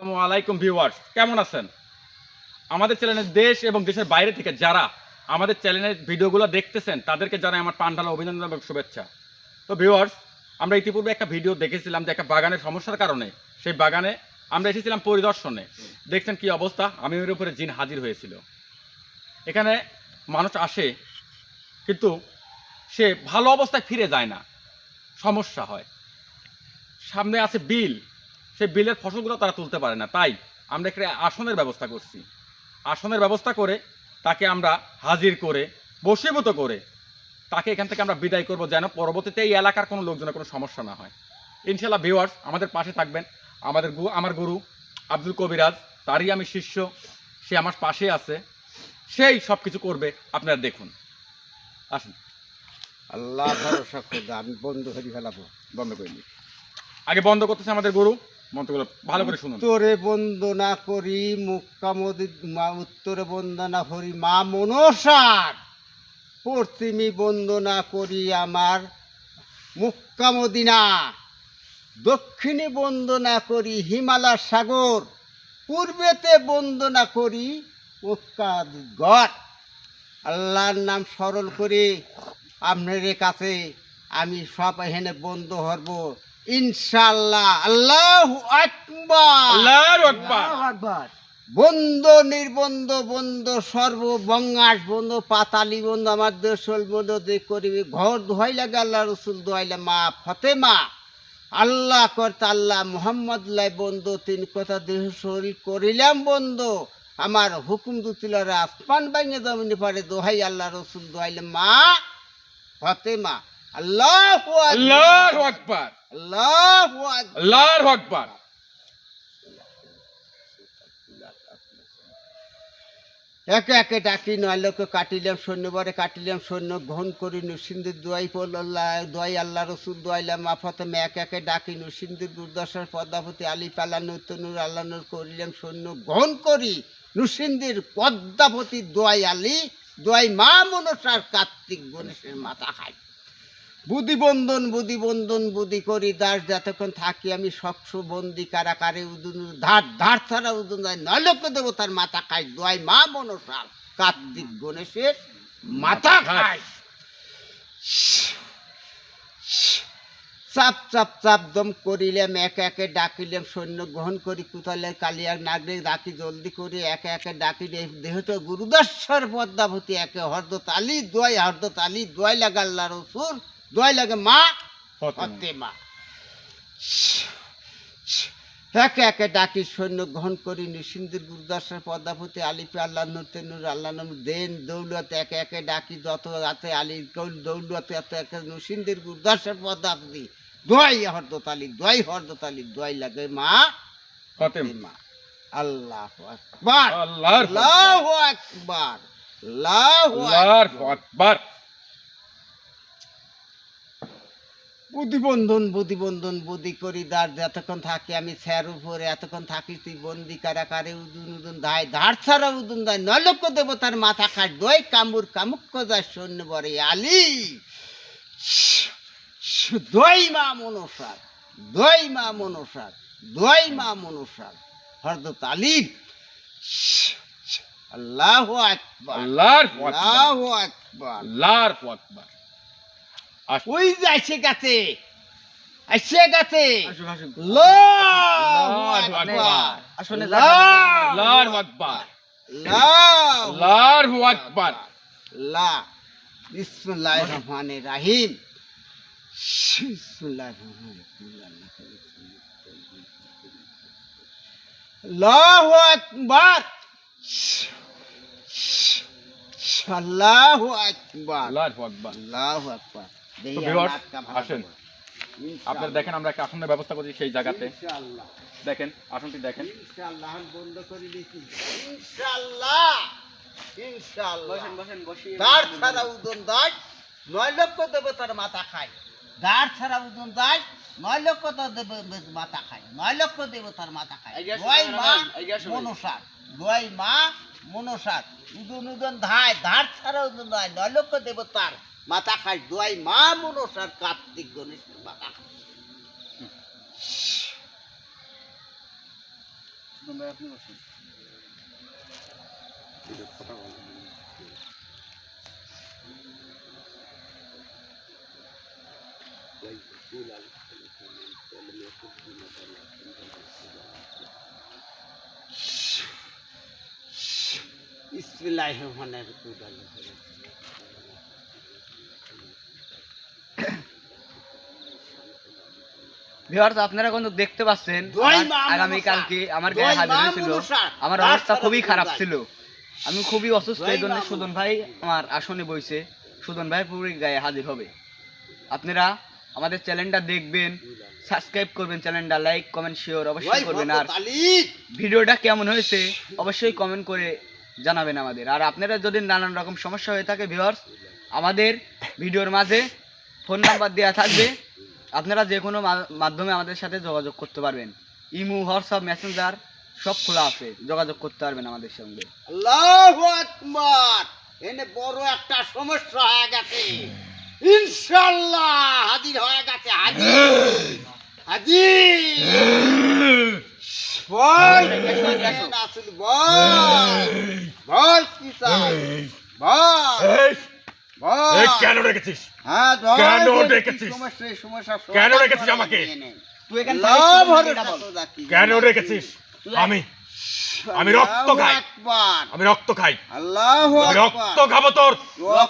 আসসালামু আলাইকুম ভিউয়ার্স, কেমন আছেন? আমাদের চ্যানেলের দেশ এবং দেশের বাইরে থেকে যারা আমাদের চ্যানেলের ভিডিওগুলো দেখতেছেন, তাদেরকে জানাই আমার পান্ডালা অভিনন্দন এবং শুভেচ্ছা। তো ভিউয়ার্স, আমরা ইতিপূর্বে একটা ভিডিও দেখেছিলাম যে একটা বাগানের সমস্যার কারণে, সেই বাগানে আমরা এসেছিলাম পরিদর্শনে। দেখছেন কি অবস্থা? আমির উপরে জিন হাজির হয়েছিল। এখানে মানুষ আসে, কিন্তু সে ভালো অবস্থায় ফিরে যায় না। সমস্যা হয়। সামনে আছে বিল। সেই বিলের ফসলগুলো তারা তুলতে পারে না। তাই আমরা এখানে আসনের ব্যবস্থা করছি। আসনের ব্যবস্থা করে তাকে আমরা হাজির করে বসীভূত করে তাকে এখান থেকে আমরা বিদায় করব যেন পরবর্তীতে এই এলাকার কোনো লোকজনের কোনো সমস্যা না হয়। ইনশাল্লাহ ভিউয়ার্স আমাদের পাশে থাকবেন। আমাদের গু আমার গুরু আব্দুল কবিরাজ তারই আমি শিষ্য সে আমার পাশে আছে। সেই সব কিছু করবে আপনারা দেখুন। আসুন। আল্লাহ ভরসা আমি বন্ধ করে ফেলাবো। বন্ধ করে আগে বন্ধ করতেছে আমাদের গুরু। উত্তরে বন্দনা করি, মুক্কামদি উত্তরে বন্দনা করি মা মনসার পশ্চিমী বন্দনা করি আমার মুক্কামদিনা দক্ষিণে বন্দনা করি হিমালয় সাগর। পূর্বেতে বন্দনা করি গড় আল্লাহর নাম স্মরণ করে আপনার কাছে আমি সব এখানে বন্ধ হরব ইনশাল্লাহ আল্লাহ আকবার। আল্লাহু বন্ধ নির্বন্ধ বন্ধ সর্ব বঙ্গাস বন্ধ পাতালি বন্ধ আমার দেশল বন্ধ যে করিবি ঘর দোহাই লাগে আল্লাহ রসুল দোহাইলে মা ফতেমা। আল্লাহ করতে আল্লাহ মোহাম্মদ লাই বন্ধ তিন কথা দেহ শরীর করিলাম বন্ধ। আমার হুকুম দুতিলারে আসমান বাইনে জমিনে পারে দোহাই আল্লাহ রসুল দোহাইলে মা ফতেমা। আল্লাহ আল্লাহু আকবার। আল্লাহ আল্লাহু আকবার। একে একে ডাকি নয় লোকে কাটিলাম সৈন্যবারে কাটিলাম সৈন্য গ্রহণ করি নৃসিন্দির দোয়াই পড়ল দোয়াই আল্লাহ রসুল দোয়াইলাম মাফাতে এক একে ডাকি নৃসিন্দির দুর্দশার পদ্মাপতি আলী নূর আল্লাহ নূর করিলাম সৈন্য গ্রহণ করি নৃসিন্দির পদ্মাপতি দোয়াই আলী দোয়াই মা মনসার কার্তিক গণেশের মাথা খাই বুদ্ধিবন্ধন বুদ্ধিবন্ধন বুদ্ধি করি দাস যতক্ষণ থাকি আমি সকস বন্দি কারাকারে উদুন ধার ধার ছাড়া উদুন যায়। নয় লক্ষ দেবতার মাথা খাই দোয়াই মা মনসার। কার্তিক গণেশের মাথা খাই চাপ চাপ চাপ দম করিলাম একে একে ডাকিলাম সৈন্য গ্রহণ করি কুতালে কালিয়ার নাগরে ডাকি জলদি করে একে একে ডাকি দেহটা গুরুদশ্বর পদ্মাবতী একে হরদ তালি দোয়াই হরদ তালি দোয়াই লাগে আল্লাহ রসুল দোয়াই লাগে মা ফতেমা। একে একে ডাকি সৈন্য গ্রহণ করি নিসিন্দির গুরুদাসের পদ্মাপতি আলিপি আল্লাহ নূর আল্লাহ নূর দেন দৌলত একে একে ডাকি যত রাতে আলী কৌল দৌলত এত একে নিসিন্দির গুরুদাসের পদ্মাপতি দোয়াই হরদত আলী দোয়াই হরদত আলী দোয়াই লাগে মা হতে মা আল্লাহ আকবার। আল্লাহ আকবার। আল্লাহ আল্লাহু আকবার। বুদ্ধিবন্ধন বুদ্ধিবন্ধন বুদ্ধি করি দার যতক্ষণ থাকি আমি স্যার উপরে এতক্ষণ থাকি তুই বন্দি কারাকারে উদুন উদুন দায় ধার ছাড়া উদুন দায় নয় লক্ষ দেবতার মাথা খাট দই কামুর কামুক যায় সৈন্য বরে আলি। দই মা মনসার দই মা মনসার দই মা মনসার হরদত আলী। আল্লাহ আকবার আল্লাহু আকবার। আল্লাহ আকবার। আল্লাহু আকবার। আসুন ওই যে এসে গেছে। এসে গেছে। আল্লাহু আল্লাহু আকবার আল্লাহু আকবার আল্লাহ বিসমিল্লাহির রহমানির রহিম। বিসমিল্লাহির রহমানির রহিম। আল্লাহু আকবার। আল্লাহু আকবার। আল্লাহু আকবার। আল্লাহু আকবার। আসেন। আপনারা দেখেন আমরা একটা আসনের ব্যবস্থা করছি সেই জায়গাতে। ইনশাআল্লাহ দেখেন আসনটি দেখেন। ইনশাআল্লাহ আমি বন্ধ করে দিছি ইনশাআল্লাহ ইনশাআল্লাহ দাঁড় ছাড়া উদন দাস নয় লক্ষ দেবতার মাথা খায়। দাঁড় ছাড়া উদন দাস নয় লক্ষ মাথা খায়। নয় লক্ষ দেবতার মাথা খায়। দোয়াই মা মনসার দোয়াই মা মনসার উদন উদন ধায় দাঁড় ছাড়া উদন দায় নয় লক্ষ দেবতার মাথা খায় দোয়াই মা মনসার কার্তিক গণেশের মাথা খায় বিসমিল্লাহির রহমানির রহিম। ভিউয়ার্স আপনারা কিন্তু দেখতে পাচ্ছেন আগামী কালকে আমার গায়ে হাজির হয়েছিল আমার অবস্থা খুবই খারাপ ছিল। আমি খুবই অসুস্থ এই জন্য সুদন ভাই আমার আসনে বইছে। সুদন ভাই পুরো গায়ে হাজির হবে। আপনারা আমাদের চ্যানেলটা দেখবেন সাবস্ক্রাইব করবেন চ্যানেলটা লাইক কমেন্ট শেয়ার অবশ্যই করবেন। আর ভিডিওটা কেমন হয়েছে অবশ্যই কমেন্ট করে জানাবেন আমাদের। আর আপনারা যদি নানান রকম সমস্যা হয়ে থাকে ভিউয়ার্স আমাদের ভিডিওর মাঝে ফোন নাম্বার দেওয়া থাকবে। আপনারা যে কোনো মাধ্যমে আমাদের সাথে যোগাযোগ করতে পারবেন। ইমু হোয়াটসঅ্যাপ মেসেঞ্জার সব খোলা আছে। যোগাযোগ করতে পারবেন আমাদের সঙ্গে। আল্লাহু আকবার! এনে বড় একটা সমস্যা হয়ে গেছে। ইনশাআল্লাহ হাজির হয়ে গেছে হাজির। হাজির। বল বল কি চাই বল বল এই কেন রেখেছিস হ্যাঁ কেন রেখেছিস? কেন রেখেছিস আমাকে? কেন? রেখেছিস আমি আমি রক্ত খাই। আমি রক্ত খাই। আল্লাহু রক্ত খাব তোর।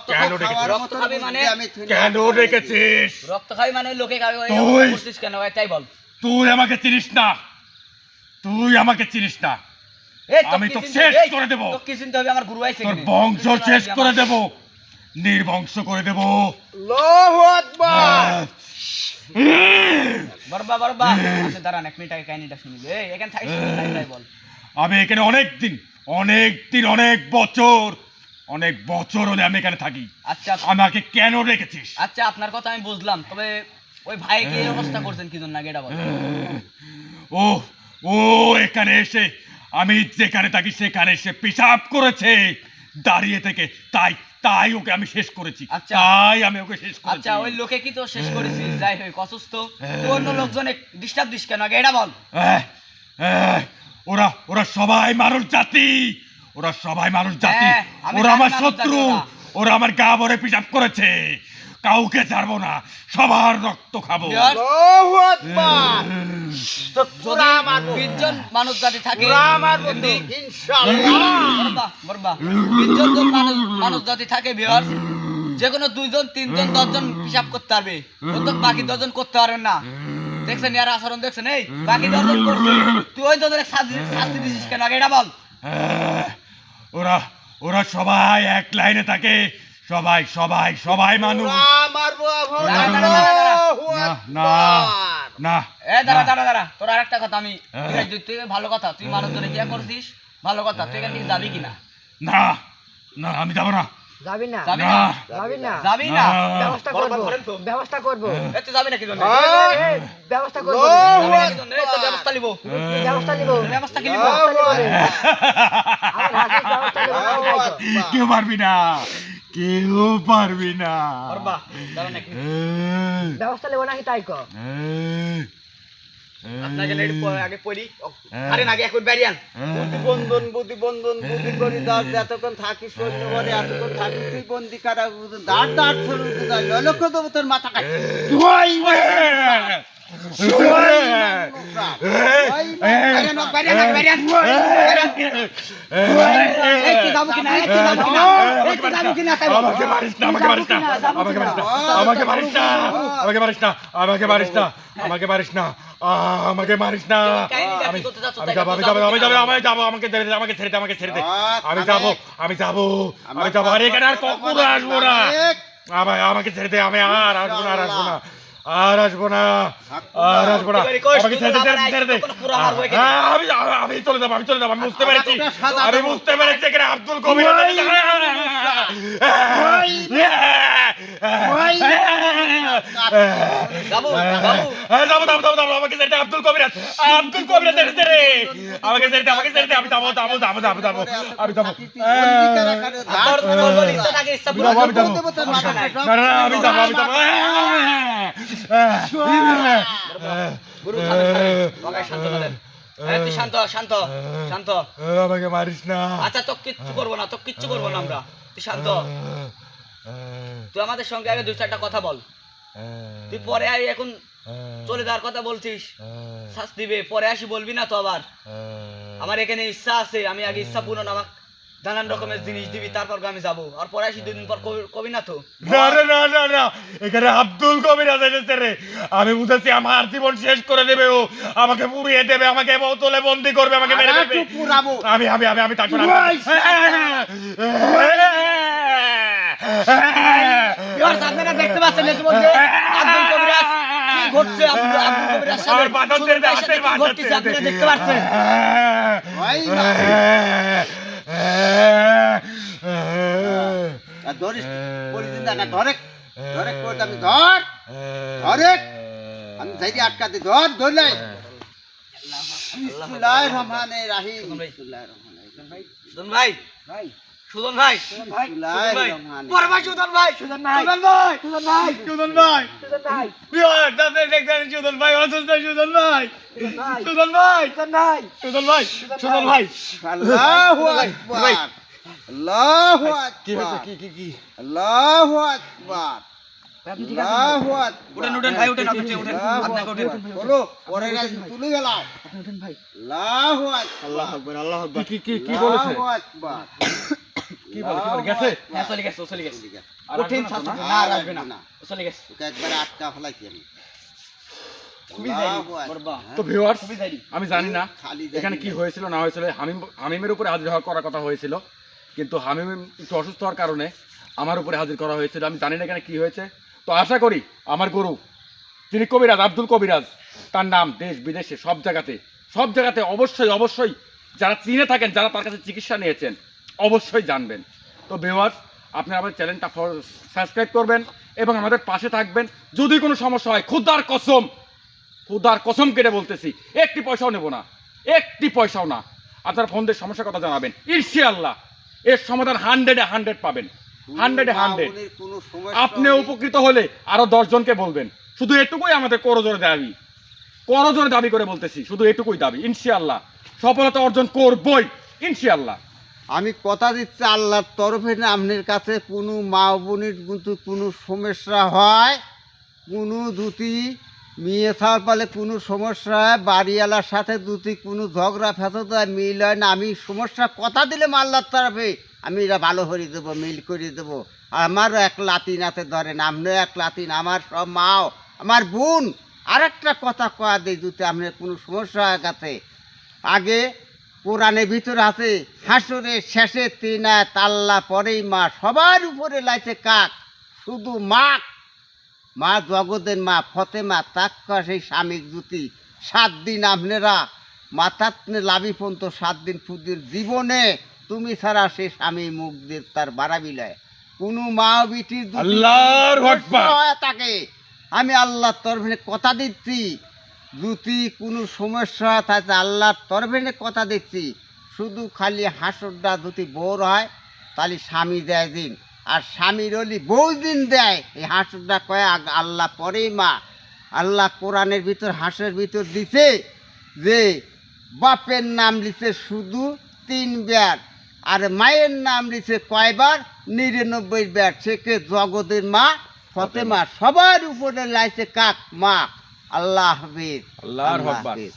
কেন রেখেছিস? মানে? না। কেন রেখেছিস রক্ত খাই মানে লোকে খাবে তুই- কেন? ভাই তাই বল। তুই আমাকে চিনিস না। তুই আমাকে চিনিস না। এই আমি তো শেষ করে দেবো। তোর কি চিনতে হবে? আমার গুরু আইছে তোর বংশ শেষ করে দেব। নির্বংশ করে দেব। আল্লাহু আকবার! বরবা বরবা। আচ্ছা দাঁড়ান এক মিনিট আগে কাহিনীটা শুনি। এখানে থাকিস তাই বল। আমি এখানে অনেক দিন অনেক দিন অনেক বছর অনেক বছর হলে আমি এখানে থাকি। আচ্ছা। আমাকে কেন রেখেছিস? আচ্ছা আপনার কথা আমি বুঝলাম তবে ওই ভাইকে এই অবস্থা করছেন কি জন্য? আগে এটা বল। ও ও এখানে এসে আমি যেখানে থাকি সেখানে এসে পেশাব করেছে দাঁড়িয়ে থেকে তাই তাই ওকে আমি শেষ করেছি। আচ্ছা। তাই আমি ওকে শেষ করেছি। আচ্ছা ওই লোকে কি তো শেষ করেছিস যাই হোক অসুস্থ। তুই অন্য লোকজনে ডিস্টার্ব দিস কেন? আগে এটা বল। আহ, ওরা ওরা সবাই মানুষ জাতি। ওরা সবাই মানুষ জাতি। হ্যাঁ, ওরা আমার শত্রু। ওরা। ওরা আমার গা ভরে পিসাব করেছে। কাউকে ছাড়বো না সবার রক্ত খাব। মানুষ জাতি থাকে মানুষ মানুষ জাতি থাকে বিহার যে কোনো দুইজন তিনজন দশজন হিসাব করতে পারবে। বাকি দশজন করতে পারবেন না। দেখছেন ইয়ার আচরণ দেখছেন? এই বাকি দশজন তুই ওই দশজনের শাস্তি শাস্তি দিছিস কেন? আগে এটা বল। ওরা ওরা সবাই এক লাইনে থাকে। সবাই সবাই সবাই মানুষ। না, না। এ দাঁড়া না। দাঁড়া দাঁড়া তোর আরেকটা কথা আমি হ্যাঁ। তুই ভালো কথা তুই করছিস? ভালো কথা তুই এখান থেকে যাবি কিনা? না না আমি যাব না। যাবি না? যাবি না। না? যাবি না? যাবি না? ব্যবস্থা করব। ব্যবস্থা করব। এ, যাবি না কি জন্য? ব্যবস্থা করব। ব্যবস্থা নিবো। ব্যবস্থা নিবো। ব্যবস্থা কি নিবো। কেউ পারবি না। কেউ পারবি না। ব্যবস্থা নেব নাকি তাই আপনাকে লেট আগে পড়ি। আরে নাকি এখন বেরিয়ান। বুদ্ধি বন্ধন বুদ্ধি বন্ধন বুদ্ধি করি দাস এতক্ষণ থাকিস সৈন্য বলে এতক্ষণ থাকিস তুই বন্দি কারা দাঁড় দাঁড় ছড়ু দাঁড় লক্ষ্য দেবো তোর মাথা কাট ধোয়াই আমাকে মারিস না আমাকে মারিস না আমাকে মারিস না আমাকে মারিস না আমাকে মারিস না আমাকে মারিস না আমাকে মারিস না আহ, আমাকে মারিস না আমি যাব আমি যাব যাব আমি যাব আমি যাব আমাকে ছেড়ে দে আমাকে ছেড়ে দে আমাকে ছেড়ে দে আমি যাব আমি যাব আমি যাব আরে এখানে আর কখনো আসব না আমাকে ছেড়ে দে আমি আর আসব না আর আসব না আর আসব না। আর আসব না। আমাকে ছেড়ে দে ছেড়ে দে, ছেড়ে দে আবার পুরো মারবো এখানে। হ্যাঁ, আমি আমি চলে যাব আমি চলে যাব আমি বুঝতে পেরেছি। আমাকে আমি বুঝতে পেরেছি এখানে আব্দুল কবির যাব, হ্যাঁ, যাব। আমাকে ছেড়ে আব্দুল কবির আছে। আব্দুল কবির আছে, ছেড়ে দে। আমাকে ছেড়ে দে, আমাকে ছেড়ে দে, আমি যাব যাব যাব যাব যাব। আমি যাব। আমি যাব, আমাকে আচ্ছা তো আমাদের সঙ্গে আগে দুই চারটা কথা বল তুই পরে এখন চলে যাওয়ার কথা বলছিস শাস্তি দিবে পরে আসি বলবি না তো আবার আমার এখানে ইচ্ছা আছে আমি আগে ইচ্ছা পূরণ আমার নানান রকমের জিনিস দিবি তারপর আমি যাব। আর পরে আসি দুদিন পর কবি- কবি না তো? না না না না না। এখানে আব্দুল কবির এসেছে রে? আমি বুঝেছি আমার জীবন শেষ করে দেবে ও। আমাকে পুড়িয়ে দেবে আমাকে বোতলে বন্দি করবে আমাকে মেরে পুরাবো। আমি আমি আমি আমি আপনারা দেখতে পাচ্ছেন ইতিমধ্যে আব্দুল কবিরাজ কি ঘটছে? আব্দুল আব্দুল কবিরাজ সাথে আমার বাঁধন সুন্দর দে, ভাইয়ের সাথে হাতের কি বাঁধন ঘটতেছে দে, আপনারা দে। দেখতে পাচ্ছেন ওই না। আর ধরিস পরিদিন না ধরে ধরে কোট আমি ধর ধরে আমি ধরে আটকাতে ধর ধরলে রহমানির রহিম সুদন ভাই ভাই সুদন ভাই ভাই বড় ভাই সুদন ভাই সুদন ভাই সুদন ভাই সুজন ভাই সুদন ভাই সুজন ভাই সুদন ভাই সুদন ভাই ভাই সুদন ভাই সুজন ভাই সুদন ভাই সুদন ভাই আল্লাহু আকবার কি কি কি কি? আল্লাহু আকবার। আপনি ঠিক আছেন আল্লাহু আকবার। উঠেন উঠেন ভাই উঠেন আপনি উঠেন। আপনাকে উঠেন। বলো পরে তুলে গেলাম। আপনি উঠেন ভাই। আল্লাহু আকবার। আকবার আল্লাহ আকবার। কি কি কি বলেছে? আল্লাহু আকবার কি বলে? কি বলে গেছে? হ্যাঁ চলে গেছে চলে গেছে। আর কঠিন না তো? না? না আর আসবে না। ও চলে গেছে। তোকে একবার আটকা ফেলাইছি আমি। জানি, আকবার। বড় বা। তো ভিউয়ার্স আমি জানি না খালি এখানে কি হয়েছিল না হয়েছিল। হামিম হামিমের উপরে হাজির হওয়ার করার কথা হয়েছিল। কিন্তু হামিম একটু অসুস্থ হওয়ার কারণে আমার উপরে হাজির করা হয়েছিল আমি জানি না এখানে কি হয়েছে। তো আশা করি আমার গরু, যিনি কবিরাজ, আব্দুল কবিরাজ, তার নাম দেশ, বিদেশে, সব জায়গাতে সব জায়গাতে অবশ্যই অবশ্যই যারা চিনে থাকেন, যারা তার কাছে চিকিৎসা নিয়েছেন, অবশ্যই জানবেন। তো ভিউয়ার্স আপনি আমাদের চ্যানেলটা সাবস্ক্রাইব করবেন এবং আমাদের পাশে থাকবেন। যদি কোনো সমস্যা হয় খুদার কসম খুদার কসম কেটে বলতেছি, একটি পয়সাও নেব না, একটি পয়সাও না। আপনারা ফোন দিয়ে সমস্যার কথা জানাবেন। ইনশাআল্লাহ। এর সমাধান হান্ড্রেডে হান্ড্রেড পাবেন। হান্ড্রেডে হান্ড্রেড আপনি উপকৃত হলে আরও দশজনকে বলবেন। শুধু এটুকুই আমাদের করজোরে দাবি। করজোরে দাবি করে বলতেছি শুধু এটুকুই দাবি ইনশাআল্লাহ। সফলতা অর্জন করবই ইনশাআল্লাহ। আমি কথা দিচ্ছি আল্লাহর তরফে না আপনার কাছে কোনো মা বোনের কিন্তু কোনো সমস্যা হয় কোনো দুটি মেয়ে থাকার ফলে কোনো সমস্যা হয় বাড়িওয়ালার সাথে দুটি কোনো ঝগড়া হয় মিল হয় না। আমি সমস্যা কথা দিলে আল্লাহর তরফে আমি এটা ভালো করে দেবো, মিল করে দেবো। আমারও এক লাতিন আছে ধরেন আপনিও এক লাতিন, আমার সব মাও, আমার বোন। আর একটা কথা কয়া দিই দুটি আপনার কোনো সমস্যা গেছে আগে কোরআনের ভিতর আছে হাসরে শেষে তিন তাল্লা পরেই মা, সবার উপরে লাইছে কাক, শুধু মা মা জগতের মা ফতেমা তাক্কা সেই স্বামীর জুতি সাত দিন আপনারা মাথাত লাভি পর্যন্ত সাত দিন ফুদির জীবনে তুমি ছাড়া সে স্বামী মুখ দিয়ে তার বাড়াবিলায় কোনো মা বিটির তাকে। আমি আল্লাহর তরফে কথা দিচ্ছি। যদি কোনো সমস্যা হয় আল্লাহর তরফে কথা দিচ্ছি। শুধু খালি হাসরটা যদি বোর হয় তাহলে স্বামী দেয় দিন। আর স্বামীর হলি বউ দিন দেয়। এই হাসরটা কয়ে আল্লাহ পরেই মা। আল্লাহ কোরআনের ভিতর হাঁসের ভিতর দিছে যে বাপের নাম লিখছে শুধু তিন বার আর মায়ের নাম লিখছে কয়বার? নিরানব্বই বার সেকে জগতের মা ফতেমা। সবার উপরে লাইছে কাক মা। আল্লাহ হাফিজ। আল্লাহর হাফিজ।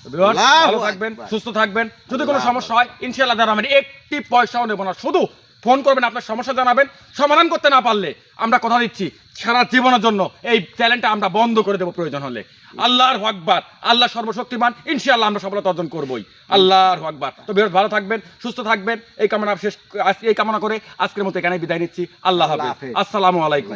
ভালো থাকবেন সুস্থ থাকবেন। যদি কোনো সমস্যা হয় ইনশাআল্লাহ জানাবেন একটি পয়সাও নেব না শুধু ফোন করবেন আপনার সমস্যা জানাবেন সমাধান করতে না পারলে আমরা কথা দিচ্ছি সারা জীবনের জন্য। এই চ্যানেলটা আমরা বন্ধ করে দেবো প্রয়োজন হলে। আল্লাহর আকবার আল্লাহ সর্বশক্তিমান ইনশাআল্লাহ আমরা সফলতা অর্জন করবই। আল্লাহর আকবার। তো বেশ ভালো থাকবেন সুস্থ থাকবেন। এই কামনা শেষ এই কামনা করে আজকের মতো এখানে বিদায় নিচ্ছি। আল্লাহ হাফেজ। আসসালামু আলাইকুম।